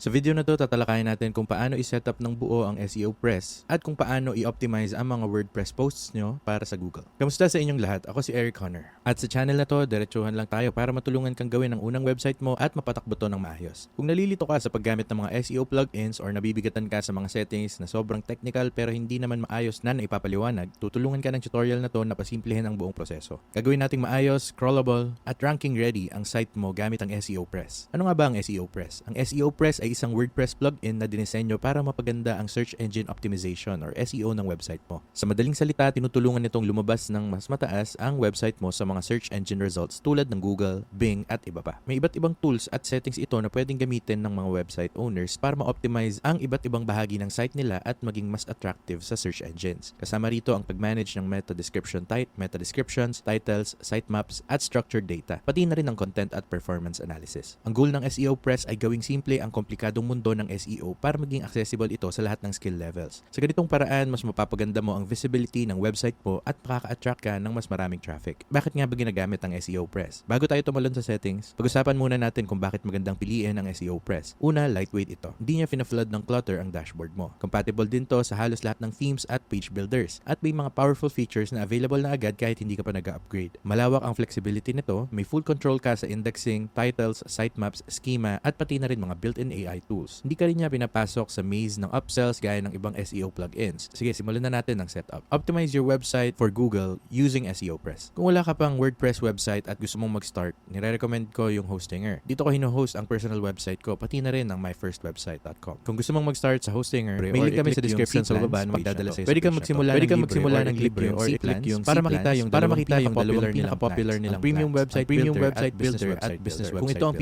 Sa video na to, tatalakayin natin kung paano i-set up ng buo ang SEO Press at kung paano i-optimize ang mga WordPress posts nyo para sa Google. Kamusta sa inyong lahat? Ako si Eric Honor. At sa channel na to, diretsuhan lang tayo para matulungan kang gawin ang unang website mo at mapatakbo to ng maayos. Kung nalilito ka sa paggamit ng mga SEO plugins or nabibigatan ka sa mga settings na sobrang technical pero hindi naman maayos na naipapaliwanag, tutulungan ka ng tutorial na to na pasimplihin ang buong proseso. Gagawin nating maayos, scrollable, at ranking ready ang site mo gamit ang SEO Press. Ano nga ba ang SEO Press? Ang SEO Press ay isang WordPress plugin na dinisenyo para mapaganda ang search engine optimization or SEO ng website mo. Sa madaling salita, tinutulungan nitong lumabas ng mas mataas ang website mo sa mga search engine results tulad ng Google, Bing at iba pa. May iba't ibang tools at settings ito na pwedeng gamitin ng mga website owners para ma-optimize ang iba't ibang bahagi ng site nila at maging mas attractive sa search engines. Kasama rito ang pag-manage ng meta description type, meta descriptions, titles, sitemaps at structured data, pati na rin ang content at performance analysis. Ang goal ng SEO Press ay gawing simple ang komplikadong mundo ng SEO para maging accessible ito sa lahat ng skill levels. Sa ganitong paraan, mas mapapaganda mo ang visibility ng website mo at makaka-attract ka ng mas maraming traffic. Bakit nga ba ginagamit ang SEO Press? Bago tayo tumalon sa settings, pag-usapan muna natin kung bakit magandang piliin ang SEO Press. Una, lightweight ito. Hindi niya fina-flood ng clutter ang dashboard mo. Compatible din to sa halos lahat ng themes at page builders. At may mga powerful features na available na agad kahit hindi ka pa nag-upgrade. Malawak ang flexibility nito, may full control ka sa indexing, titles, sitemaps, schema, at pati na rin mga built-in AI tools. Hindi ka rin niya pinapasok sa maze ng upsells gaya ng ibang SEO plugins. Sige, simulan na natin ang setup. Optimize your website for Google using SEO Press. Kung wala ka pang WordPress website at gusto mong mag-start, nire-recommend ko yung Hostinger. Dito ko hino-host ang personal website ko, pati na rin ang myfirstwebsite.com. Kung gusto mong mag-start sa Hostinger, may link kami sa description sa baba na magdadala sa'yo. Pwede kang magsimula Pwede kang magsimula ng libre or i-click yung para makita yung para makita yung dalawang pinaka-popular nilang premium website premium website builder at business website. Kung ito ang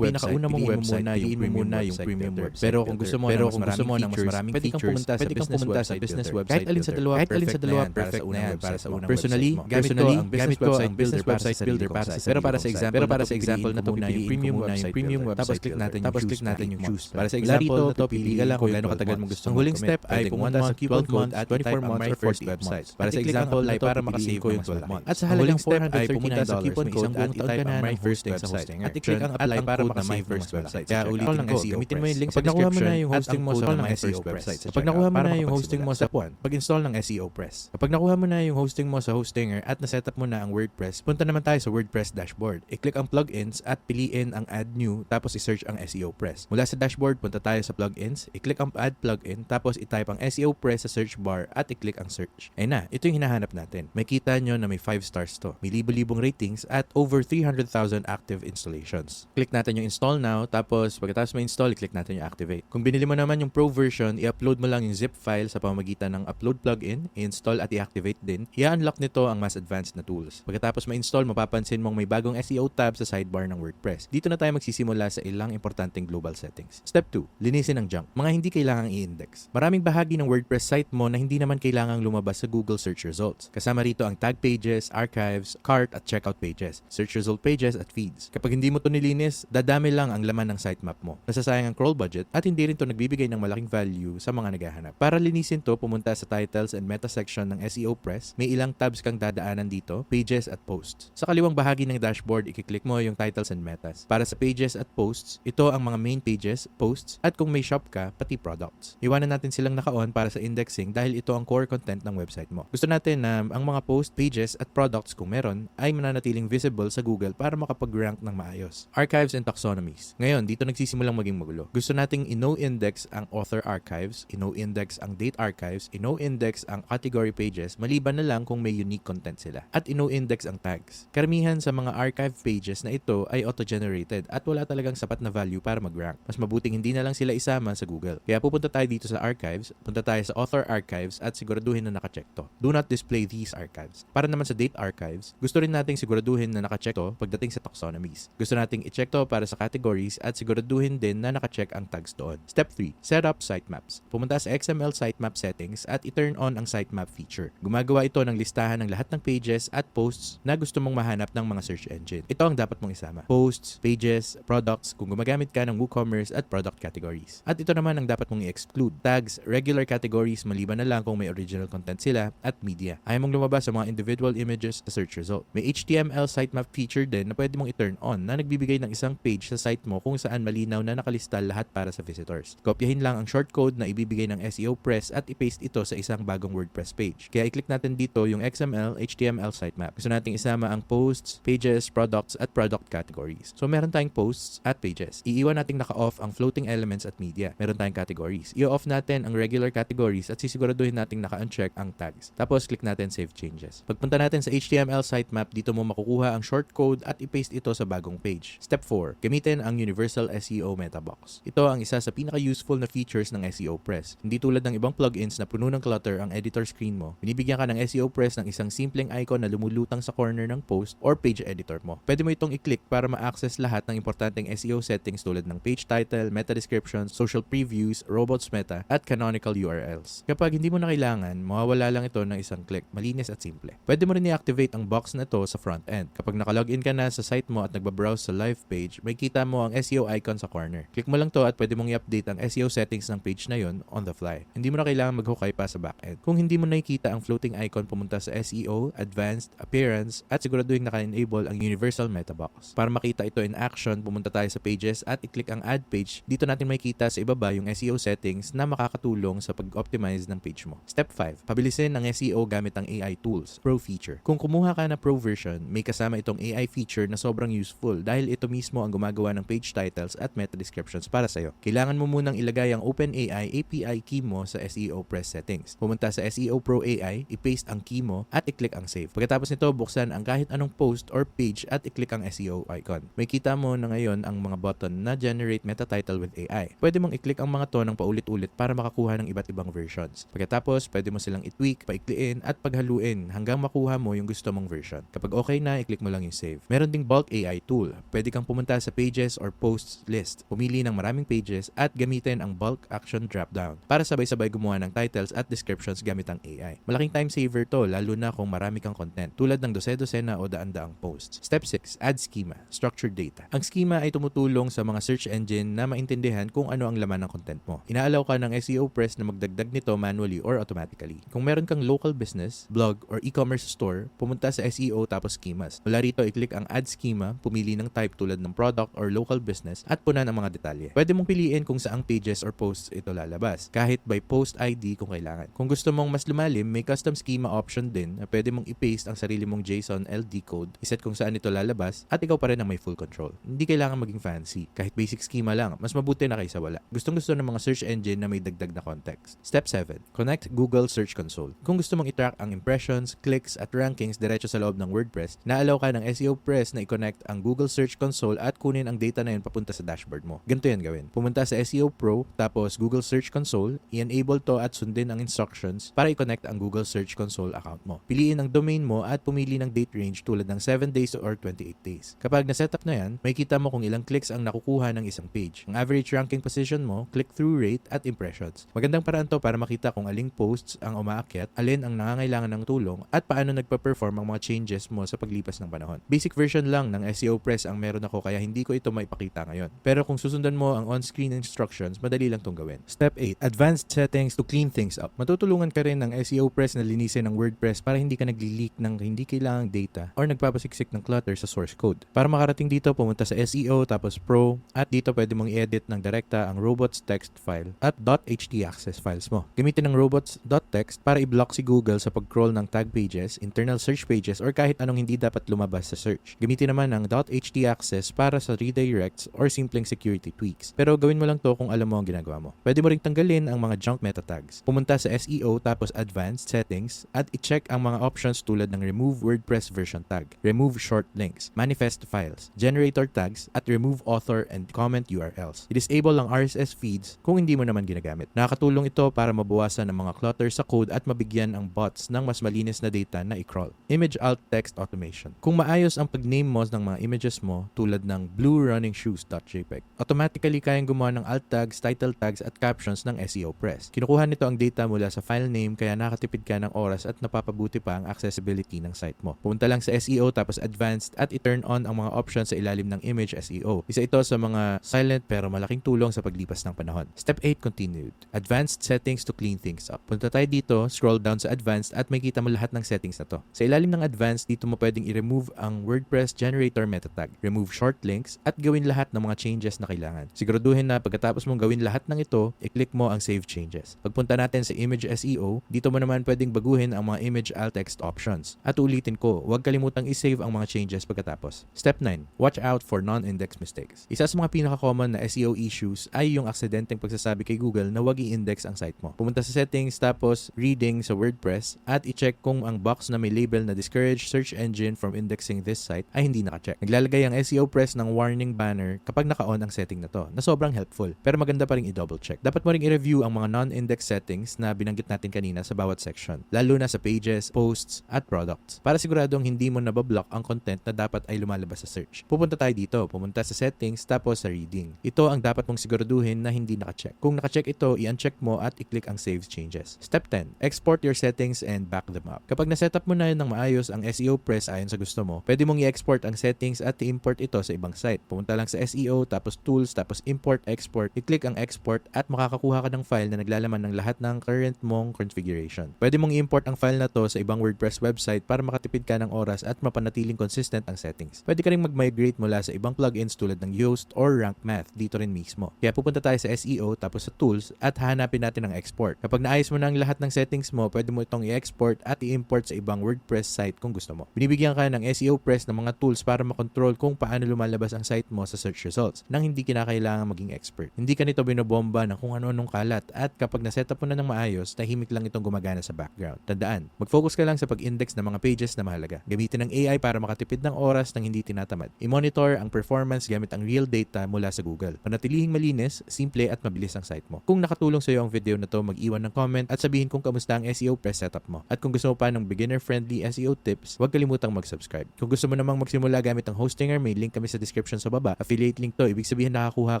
pinakauna mong website, piliin mo muna yung premium website. Pero kung gusto mo pero kung gusto mo ng mas maraming features, pwede kang pumunta sa business website. Kahit alin sa dalawa, kahit alin sa dalawa perfect na yan para sa unang Personally, gamit ko ang gamit ko ang business website builder para sa pero para sa example, pero para sa example na to yung premium website, premium website. Tapos click natin yung tapos click natin yung choose. Para sa example na to, pipili ka lang kung gaano katagal mo gusto. Ang huling step ay pumunta sa coupon code at 24 months or 40 websites. Para sa example ay para makasave ko yung 12 months. At sa halagang 400 ay pumunta sa coupon code at i-type ang my first website. At i-click ang apply para makasave first website. Kaya ulitin ko, gamitin mo yung link sa description na yung hosting mo sa mga SEO websites. Kapag nakuha mo na yung hosting mo sa Puan, pag-install ng SEO Press. Kapag nakuha mo na yung hosting mo sa Hostinger at na-setup mo na ang WordPress, punta naman tayo sa WordPress dashboard. I-click ang plugins at piliin ang add new tapos i-search ang SEO Press. Mula sa dashboard, punta tayo sa plugins, i-click ang add plugin tapos i-type ang SEO Press sa search bar at i-click ang search. Ayun na, ito yung hinahanap natin. May kita nyo na may 5 stars to. May libo-libong ratings at over 300,000 active installations. Click natin yung install now tapos pagkatapos ma-install, i-click natin yung activate. Kung binili mo naman yung Pro version, i-upload mo lang yung zip file sa pamamagitan ng upload plugin, i-install at i-activate din. I-unlock nito ang mas advanced na tools. Pagkatapos ma-install, mapapansin mong may bagong SEO tab sa sidebar ng WordPress. Dito na tayo magsisimula sa ilang importanteng global settings. Step 2. Linisin ang junk. Mga hindi kailangang i-index. Maraming bahagi ng WordPress site mo na hindi naman kailangang lumabas sa Google search results. Kasama rito ang tag pages, archives, cart at checkout pages, search result pages at feeds. Kapag hindi mo to nilinis, dadami lang ang laman ng sitemap mo. Nasasayang ang crawl budget at hindi rin to nagbibigay ng malaking value sa mga naghahanap. Para linisin to, pumunta sa titles and meta section ng SEO Press. May ilang tabs kang dadaanan dito, pages at posts. Sa kaliwang bahagi ng dashboard, i-click mo yung titles and metas. Para sa pages at posts, ito ang mga main pages, posts, at kung may shop ka, pati products. Iwanan natin silang naka-on para sa indexing dahil ito ang core content ng website mo. Gusto natin na ang mga post, pages, at products kung meron ay mananatiling visible sa Google para makapag-rank ng maayos. Archives and taxonomies. Ngayon, dito nagsisimulang maging magulo. Gusto nating ino-index ang author archives, ino-index ang date archives, ino-index ang category pages, maliban na lang kung may unique content sila. At ino-index ang tags. Karamihan sa mga archive pages na ito ay auto-generated at wala talagang sapat na value para mag-rank. Mas mabuting hindi na lang sila isama sa Google. Kaya pupunta tayo dito sa archives, punta tayo sa author archives at siguraduhin na nakacheck to. Do not display these archives. Para naman sa date archives, gusto rin nating siguraduhin na nakacheck to pagdating sa taxonomies. Gusto nating i-check to para sa categories at siguraduhin din na nakacheck ang tags doon. Step 3. Set up sitemaps. Pumunta sa XML sitemap settings at i-turn on ang sitemap feature. Gumagawa ito ng listahan ng lahat ng pages at posts na gusto mong mahanap ng mga search engine. Ito ang dapat mong isama. Posts, pages, products kung gumagamit ka ng WooCommerce at product categories. At ito naman ang dapat mong i-exclude. Tags, regular categories maliban na lang kung may original content sila at media. Ayaw mong lumabas sa mga individual images sa search result. May HTML sitemap feature din na pwede mong i-turn on na nagbibigay ng isang page sa site mo kung saan malinaw na nakalista lahat para sa visitors. Kopyahin lang ang shortcode na ibibigay ng SEO Press at ipaste ito sa isang bagong WordPress page. Kaya i-click natin dito yung XML, HTML sitemap. Gusto nating isama ang posts, pages, products, at product categories. So meron tayong posts at pages. Iiwan nating naka-off ang floating elements at media. Meron tayong categories. I-off natin ang regular categories at sisiguraduhin nating naka-uncheck ang tags. Tapos click natin Save Changes. Pagpunta natin sa HTML sitemap, dito mo makukuha ang shortcode at i-paste ito sa bagong page. Step 4. Gamitin ang Universal SEO Meta Box. Ito ang isa sa pinaka-useful na features ng SEO Press. Hindi tulad ng ibang plugins na puno ng clutter ang editor screen mo. Binibigyan ka ng SEO Press ng isang simpleng icon na lumulutang sa corner ng post or page editor mo. Pwede mo itong i-click para ma-access lahat ng importanteng SEO settings tulad ng page title, meta description, social previews, robots meta, at canonical URLs. Kapag hindi mo na kailangan, mawawala lang ito ng isang click. Malinis at simple. Pwede mo rin i-activate ang box na to sa front end. Kapag nakalogin ka na sa site mo at nagbabrowse sa live page, may kita mo ang SEO icon sa corner. Click mo lang to at pwede mong i-update ang SEO settings ng page na yon on the fly. Hindi mo na kailangan maghukay pa sa backend. Kung hindi mo nakikita ang floating icon, pumunta sa SEO, Advanced, Appearance, at siguraduhin naka-enable ang Universal Meta Box. Para makita ito in action, pumunta tayo sa pages at i-click ang add page. Dito natin makikita sa ibaba yung SEO settings na makakatulong sa pag-optimize ng page mo. Step 5. Pabilisin ang SEO gamit ang AI tools. Pro feature. Kung kumuha ka na Pro version, may kasama itong AI feature na sobrang useful dahil ito mismo ang gumagawa ng page titles at meta descriptions para sa'yo. Kailangan mo munang ilagay ang OpenAI API key mo sa SEO Press settings. Pumunta sa SEO Pro AI, i-paste ang key mo at i-click ang save. Pagkatapos nito, buksan ang kahit anong post or page at i-click ang SEO icon. May kita mo na ngayon ang mga button na generate meta title with AI. Pwede mong i-click ang mga to ng paulit-ulit para makakuha ng iba't ibang versions. Pagkatapos, pwede mo silang i-tweak, paikliin at paghaluin hanggang makuha mo yung gusto mong version. Kapag okay na, i-click mo lang yung save. Meron ding bulk AI tool. Pwede kang pumunta sa pages or posts list, pumili ng maraming pages at gamitin ang bulk action dropdown para sabay-sabay gumawa ng titles at descriptions gamit ang AI. Malaking time saver to lalo na kung marami kang content tulad ng dose-dosena o daan-daang posts. Step 6. Add schema. Structured data. Ang schema ay tumutulong sa mga search engine na maintindihan kung ano ang laman ng content mo. Inaalaw ka ng SEO Press na magdagdag nito manually or automatically. Kung meron kang local business, blog, or e-commerce store, pumunta sa SEO tapos schemas. Mula rito, i-click ang add schema, pumili ng type tulad ng product or local business at punan ang mga detalye. Pwede mong piliin kung saang pages or posts ito lalabas, kahit by post ID kung kailangan. Kung gusto mong mas lumalim, may custom schema option din na pwede mong i-paste ang sarili mong JSON LD code, iset kung saan ito lalabas, at ikaw pa rin ang may full control. Hindi kailangan maging fancy. Kahit basic schema lang, mas mabuti na kaysa wala. Gustong gusto ng mga search engine na may dagdag na context. Step 7. Connect Google Search Console. Kung gusto mong i-track ang impressions, clicks, at rankings diretso sa loob ng WordPress, naalaw ka ng SEO Press na i-connect ang Google Search Console at kunin ang data na yun papunta sa dashboard mo. Ganito yan gawin. Pumunta sa SEO Pro, tapos Google Search Console, i-enable to at sundin ang instructions para i-connect ang Google Search Console account mo. Piliin ang domain mo at pumili ng date range tulad ng 7 days or 28 days. Kapag na-setup na yan, may kita mo kung ilang clicks ang nakukuha ng isang page. Ang average ranking position mo, click-through rate, at impressions. Magandang paraan to para makita kung aling posts ang umaakyat, alin ang nangangailangan ng tulong, at paano nagpa-perform ang mga changes mo sa paglipas ng panahon. Basic version lang ng SEO Press ang meron ako kaya hindi ko ito maipakita ngayon. Pero kung susundan mo ang on-screen instructions, madali lang tong gawin. Step 8. Advanced settings to clean things up. Matutulungan ka rin ng SEO Press na linisin ng WordPress para hindi ka nagli-leak ng hindi kailangang data or nagpapasiksik ng clutter sa source code. Para makarating dito, pumunta sa SEO tapos Pro at dito pwede mong i-edit ng direkta ang robots text file at .htaccess files mo. Gamitin ng robots.txt para i-block si Google sa pag-crawl ng tag pages, internal search pages or kahit anong hindi dapat lumabas sa search. Gamitin naman ang .htaccess para sa redirects or simpleng security tweaks. Pero gawin mo lang to kung alam mo ang ginagawa mo. Pwede mo ring tanggalin ang mga junk meta tags. Pumunta sa SEO tapos advanced settings at i-check ang mga options tulad ng remove WordPress version tag, remove short links, manifest files, generator tags at remove author and comment URLs. I-disable ang RSS feeds kung hindi mo naman ginagamit. Nakakatulong ito para mabawasan ang mga clutter sa code at mabigyan ang bots ng mas malinis na data na i-crawl. Image alt text automation. Kung maayos ang pag-name mo ng mga images mo tulad ng bluerunningshoes.jpg, automatically kayang gumawa ng alt tags, title tags at captions ng SEO Press. Kinukuha nito ang data mula sa file name kaya nakatipid ka ng oras at napapabuti pa ang accessibility ng site mo. Pumunta lang sa SEO tapos advanced at i-turn on ang mga options sa ilalim ng image SEO. Isa ito sa mga silent pero malaking tulong sa paglipas ng panahon. Step 8 continued. Advanced settings to clean things up. Punta tayo dito, scroll down sa advanced at makita mo lahat ng settings na to. Sa ilalim ng advanced, dito mo pwedeng i-remove ang WordPress generator meta tag, remove short links at gawin lahat ng mga changes na kailangan kinakailangan. Siguraduhin na pagkatapos mong gawin lahat ng ito, i-click mo ang Save Changes. Pagpunta natin sa Image SEO, dito mo naman pwedeng baguhin ang mga image alt text options. At ulitin ko, huwag kalimutang i-save ang mga changes pagkatapos. Step 9. Watch out for non-index mistakes. Isa sa mga pinaka-common na SEO issues ay yung aksidenteng pagsasabi kay Google na huwag i-index ang site mo. Pumunta sa settings tapos reading sa WordPress at i-check kung ang box na may label na discourage search engine from indexing this site ay hindi naka-check. Naglalagay ang SEO Press ng warning banner kapag naka-on ang setting na to na sobrang helpful pero maganda pa rin i-double check. Dapat mo ring i-review ang mga non-index settings na binanggit natin kanina sa bawat section lalo na sa pages, posts at products para siguradong hindi mo nabablock ang content na dapat ay lumalabas sa search. Pupunta tayo dito, pumunta sa settings tapos sa reading. Ito ang dapat mong siguraduhin na hindi naka-check. Kung naka-check ito, i-uncheck mo at i-click ang Save Changes. Step 10. Export your settings and back them up. Kapag na-setup mo na yun ng maayos ang SEO Press ayon sa gusto mo, pwede mong i-export ang settings at i-import ito sa ibang site. Pumunta lang sa SEO, tapos Tools, tapos Import, Export. I-click ang Export at makakakuha ka ng file na naglalaman ng lahat ng current mong configuration. Pwede mong i-import ang file na to sa ibang WordPress website para makatipid ka ng oras at mapanatiling consistent ang settings. Pwede ka rin mag-migrate mula sa ibang plugins tulad ng Yoast or Rank Math dito rin mismo. Kaya pupunta tayo sa SEO tapos sa Tools at hahanapin natin ang Export. Kapag naayos mo na ang lahat ng settings mo, pwede mo itong i-export at i-import sa ibang WordPress site kung gusto mo. Binibigyan ka ng SEO Press ng mga tools para makontrol kung paano lumalabas ang site mo sa search results nang hindi kinakailangan maging expert. Hindi ka nito binobomba ng kung ano-anong kalat at kapag nasetup mo na ng maayos, tahimik lang itong gumagana sa background. Tandaan, mag-focus ka lang sa pag-index ng mga pages na mahalaga. Gamitin ng AI para makatipid ng oras nang hindi tinatamad. I-monitor ang performance gamit ang real data mula sa Google. Panatilihing malinis, simple at mabilis ang site mo. Kung nakatulong sa iyo ang video na to, mag-iwan ng comment at sabihin kung kamusta ang SEO press setup mo. At kung gusto mo pa ng beginner-friendly SEO tips, huwag kalimutang mag-subscribe. Kung gusto mo namang magsimula gamit ang Hostinger, may link kami sa description sa baba. Affiliate link to, ibig sabihin nakakuha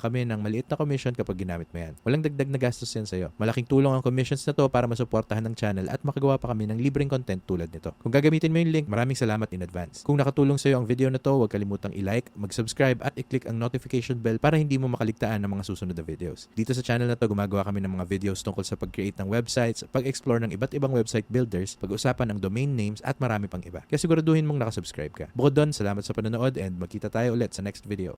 kami ng maliit na commission kapag ginamit mo yan. Walang dagdag na gastos yan sa'yo. Malaking tulong ang commissions na to para masuportahan ng channel at makagawa pa kami ng libreng content tulad nito. Kung gagamitin mo yung link, maraming salamat in advance. Kung nakatulong sa'yo ang video na to, huwag kalimutang i-like, mag-subscribe at i-click ang notification bell para hindi mo makaligtaan ng mga susunod na videos. Dito sa channel na to, gumagawa kami ng mga videos tungkol sa pag-create ng websites, pag-explore ng iba't ibang website builders, pag-usapan ng domain names at marami pang iba. Kaya siguraduhin mong nakasubscribe ka. Bukod doon, salamat sa panonood and magkita tayo ulit sa next video.